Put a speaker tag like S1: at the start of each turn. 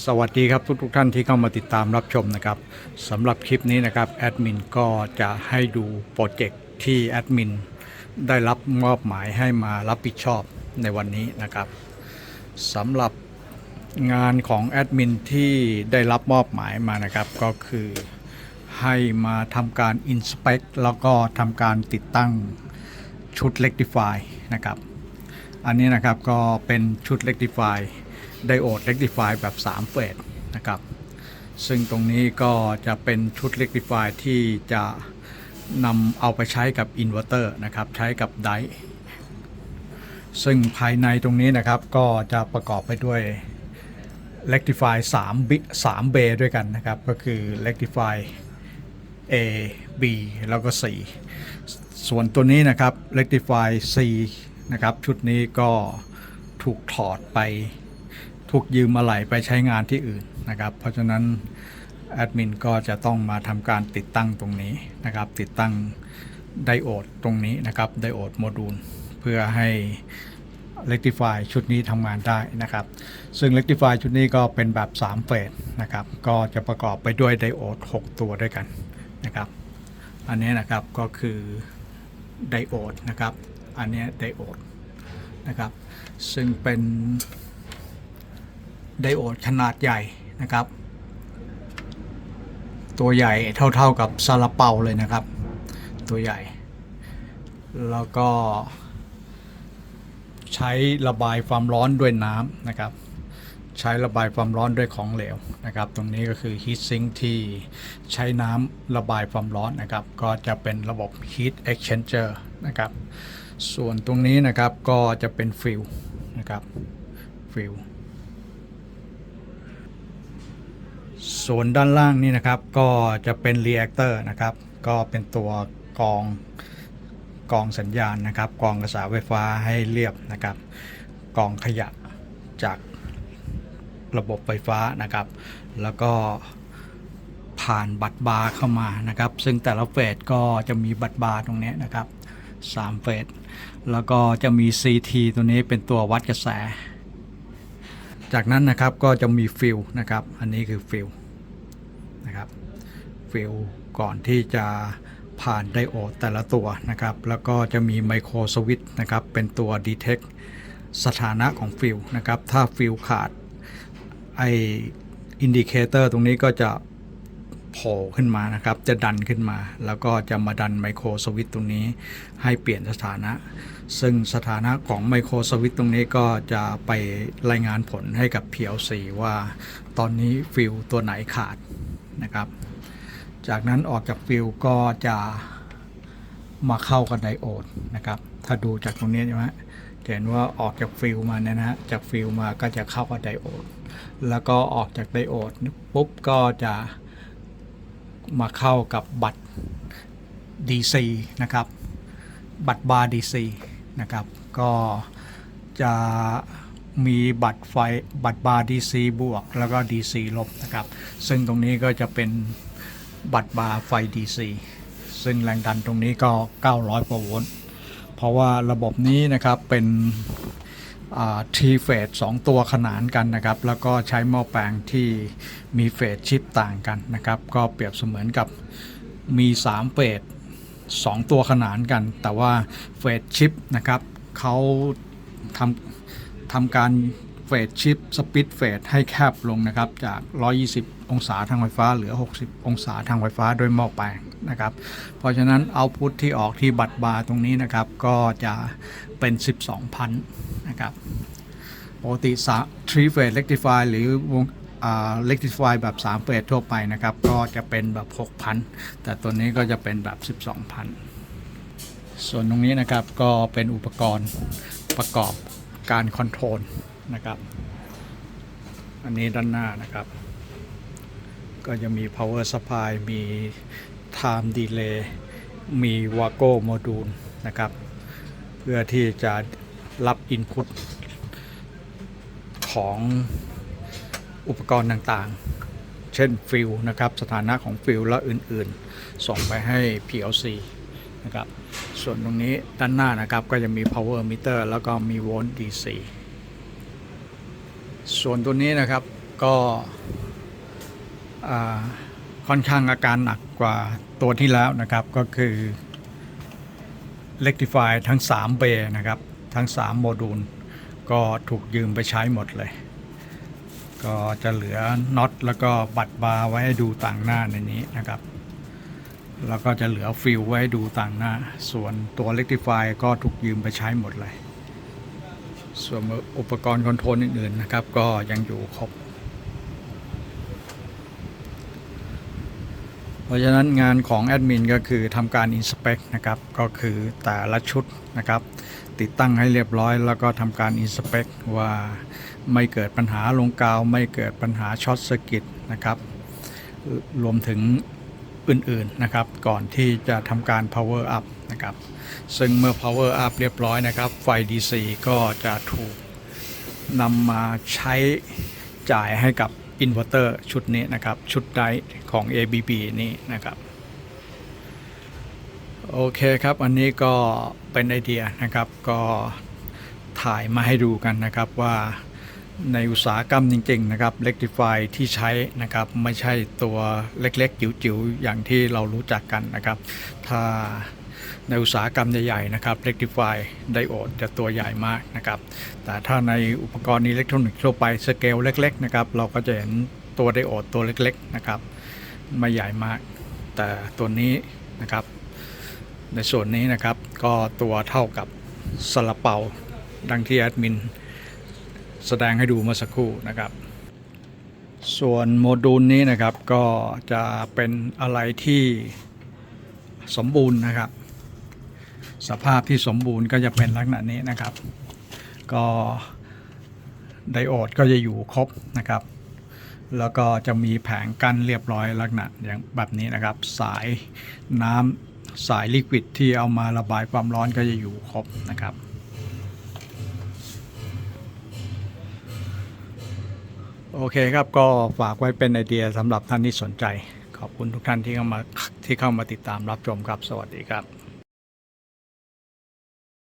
S1: สวัสดีครับทุกทุกท่านที่เข้ามาติดตามรับชมนะครับสำหรับคลิปนี้นะครับแอดมินก็จะให้ดูโปรเจกต์ที่แอดมินได้รับมอบหมายให้มารับผิดชอบในวันนี้นะครับสำหรับงานของแอดมินที่ได้รับมอบหมายมานะครับ ก็คือให้มาทำการ inspect แล้วก็ทำการติดตั้งชุด rectify นะครับ อันนี้นะครับก็เป็นชุด rectify ไดโอด rectify แบบ 3 เฟสนะครับ ซึ่งตรงนี้ก็จะเป็นชุด rectify ที่จะนำเอาไปใช้กับอินเวอร์เตอร์นะครับ ใช้กับไดซึ่งภายในตรงนี้นะครับก็จะประกอบไปด้วย rectify 3บิ3เบด้วยกันนะครับ ก็คือ rectify A B แล้วก็ C ส่วนตัวนี้นะครับ rectify C นะครับ ชุดนี้ก็ถูกถอดไป ถูกยืมมาไหลไปใช้งานที่อื่นนะครับ เพราะฉะนั้นแอดมินก็จะต้องมาทำการติดตั้งตรงนี้นะครับ ติดตั้งไดโอดตรงนี้นะครับ ไดโอดโมดูล เพื่อให้ Rectify ชุดนี้ทำงานได้นะครับ ซึ่ง Rectify ชุดนี้ก็เป็นแบบ 3 เฟสนะครับ ก็จะประกอบไปด้วยไดโอด 6 ตัวด้วยกันนะครับ อันนี้นะครับก็คือไดโอดนะครับ อันนี้ไดโอดนะครับ ซึ่งเป็น ไดโอดขนาดใหญ่นะครับ ตัวใหญ่เท่าๆกับซาลาเปาเลยนะครับ ตัวใหญ่ แล้วก็ ใช้ระบายความร้อนด้วยน้ำนะครับ ใช้ระบายความร้อนด้วยของเหลวนะครับ ตรงนี้ก็คือ heat sink ที่ใช้น้ำระบายความร้อนนะครับ ก็จะเป็นระบบ heat exchanger นะครับ ส่วนตรงนี้นะครับก็จะเป็นฟิลนะครับฟิล ส่วนด้านล่างนี่นะครับก็จะเป็น reactor นะครับก็เป็นตัวกองกองสัญญาณนะครับกองกระแสไฟฟ้าให้เรียบนะครับกองขยะจากระบบไฟฟ้านะครับ แล้วก็ผ่านบัตรบาร์เข้ามานะครับ ซึ่งแต่ละเฟสก็จะมีบัตรบาร์ตรงนี้นะครับ3เฟสแล้วก็จะมี CT ตัวนี้เป็นตัววัดกระแส จากนั้นนะครับก็จะมีฟิลนะครับ อันนี้คือฟิลนะครับฟิลก่อนที่จะผ่านไดโอดแต่ละตัวนะครับ แล้วก็จะมีไมโครสวิตช์นะครับ เป็นตัว detect สถานะของฟิลนะครับ ถ้าฟิลขาดไออินดิเคเตอร์ตรงนี้ก็จะโผล่ขึ้นมานะครับ จะดันขึ้นมา แล้วก็จะมาดันไมโครสวิตช์ตรงนี้ให้เปลี่ยนสถานะ ซึ่งสถานะของไมโครสวิตตรงนี้ก็จะไปรายงานผลให้กับ PLC ว่าตอนนี้ฟิลตัวไหนขาดนะครับ จากนั้นออกจากฟิลก็จะมาเข้ากับไดโอดนะครับ ถ้าดูจากตรงนี้ใช่ไหมจะเห็นว่าออกจากฟิลมาเนี่ยนะฮะจากฟิลมาก็จะเข้ากับไดโอด แล้วก็ออกจากไดโอดปุ๊บก็จะมาเข้ากับบัตร DC นะครับ บัตรบาร์ DC นะครับ ก็จะมีบัตรไฟบัตรบาร์ DC บวก แล้วก็ DC ลบนะครับ ซึ่งตรงนี้ก็จะเป็นบัตรบาร์ไฟ DC ซึ่งแรงดันตรงนี้ก็ 900กว่าโวลต์เพราะว่าระบบนี้นะครับเป็นทีเฟสสองตัวขนานกันนะครับ แล้วก็ใช้หม้อแปลงที่มีเฟสชิปต่างกันนะครับ ก็เปรียบเสมือนกับมี 3 เฟส สองตัวขนานกัน แต่ว่าเฟสชิปนะครับเขาทำทำการเฟสชิปสปิดเฟสให้แคบลงนะครับ จาก 120 องศาทางไฟฟ้าเหลือ 60 องศาทางไฟฟ้าโดยหม้อแปลงนะครับ เพราะฉะนั้นเอาพุทที่ออกที่บัตรบาร์ตรงนี้นะครับ ก็จะเป็น 12พันนะครับปกติ3 phase rectify หรือวง อ่า rectify แบบ 3 เฟสทั่วไปนะครับ ก็จะเป็นแบบ 6,000 แต่ตัวนี้ก็จะเป็นแบบ 12,000 ส่วนตรงนี้นะครับก็เป็นอุปกรณ์ประกอบการคอนโทรลนะครับ อันนี้ด้านหน้านะครับ ก็จะมี power supply มี time delay มี wago module นะครับ เพื่อที่จะรับ input ของ อุปกรณ์ต่างๆ เช่นฟิลนะครับ สถานะของฟิลและอื่นๆ ส่งไปให้ PLC นะครับ ส่วนตรงนี้ด้านหน้านะครับก็จะมี power meter แล้วก็มีโวลต์ DC ส่วนตัวนี้นะครับก็ค่อนข้างอาการหนักกว่าตัวที่แล้วนะครับก็คือ Rectify ทั้ง 3 เบย์นะครับ ทั้ง 3 โมดูล ก็ถูกยืมไปใช้หมดเลย ก็จะเหลือน็อตแล้วก็บัตรบาร์ไว้ดูต่างหน้าในนี้นะครับ แล้วก็จะเหลือฟิลไว้ดูต่างหน้า ส่วนตัวเล็กติฟายก็ถูกยืมไปใช้หมดเลย ส่วนอุปกรณ์คอนโทรลอื่นๆนะครับ ก็ยังอยู่ครบ เพ ราะฉะนั้นงานของแอดมินก็คือทำการ inspect นะครับ ก็คือแต่ละชุดนะครับ ติดตั้งให้เรียบร้อยแล้วก็ทำการ inspect ว่าไม่เกิดปัญหาลงกาว ไม่เกิดปัญหาช็อตสกิตนะครับ รวมถึงอื่นๆนะครับ ก่อนที่จะทำการ power up นะครับ ซึ่งเมื่อ power up เรียบร้อยนะครับ ไฟ DC ก็จะถูกนำมาใช้จ่ายให้กับ อินเวอร์เตอร์ชุดนี้นะครับ ชุดไดของ ABB นี้นะครับ โอเคครับ อันนี้ก็เป็นไอเดียนะครับ ก็ถ่ายมาให้ดูกันนะครับว่าในอุตสาหกรรมจริง ๆ นะครับ Rectify ที่ใช้นะครับ ไม่ใช่ตัวเล็ก ๆ จิ๋วๆ อย่างที่เรารู้จักกันนะครับ ถ้า ในอุตสาหกรรมใหญ่ ๆ นะครับ Rectify ไดโอดจะตัวใหญ่มากนะครับ แต่ถ้าในอุปกรณ์อิเล็กทรอนิกส์ทั่วไปสเกลเล็ก ๆ นะครับ เราก็จะเห็นตัวไดโอดตัวเล็ก ๆ นะครับ ไม่ใหญ่มาก แต่ตัวนี้นะครับ ในส่วนนี้นะครับ ก็ตัวเท่ากับซาลาเปาดังที่แอดมินแสดงให้ดูเมื่อสักครู่นะครับ ส่วนโมดูลนี้นะครับก็จะเป็นอะไรที่สมบูรณ์นะครับ สภาพที่สมบูรณ์ก็จะเป็นลักษณะนี้นะครับ ก็ไดโอดก็จะอยู่ครบนะครับ แล้วก็จะมีแผงกั้นเรียบร้อยลักษณะอย่างแบบนี้นะครับ สายน้ำสายลิควิดที่เอามาระบายความร้อนก็จะอยู่ครบนะครับโอเคครับก็ฝากไว้เป็นไอเดียสำหรับท่านที่สนใจ ขอบคุณทุกท่านที่เข้ามาที่เข้ามาติดตามรับชมครับ สวัสดีครับ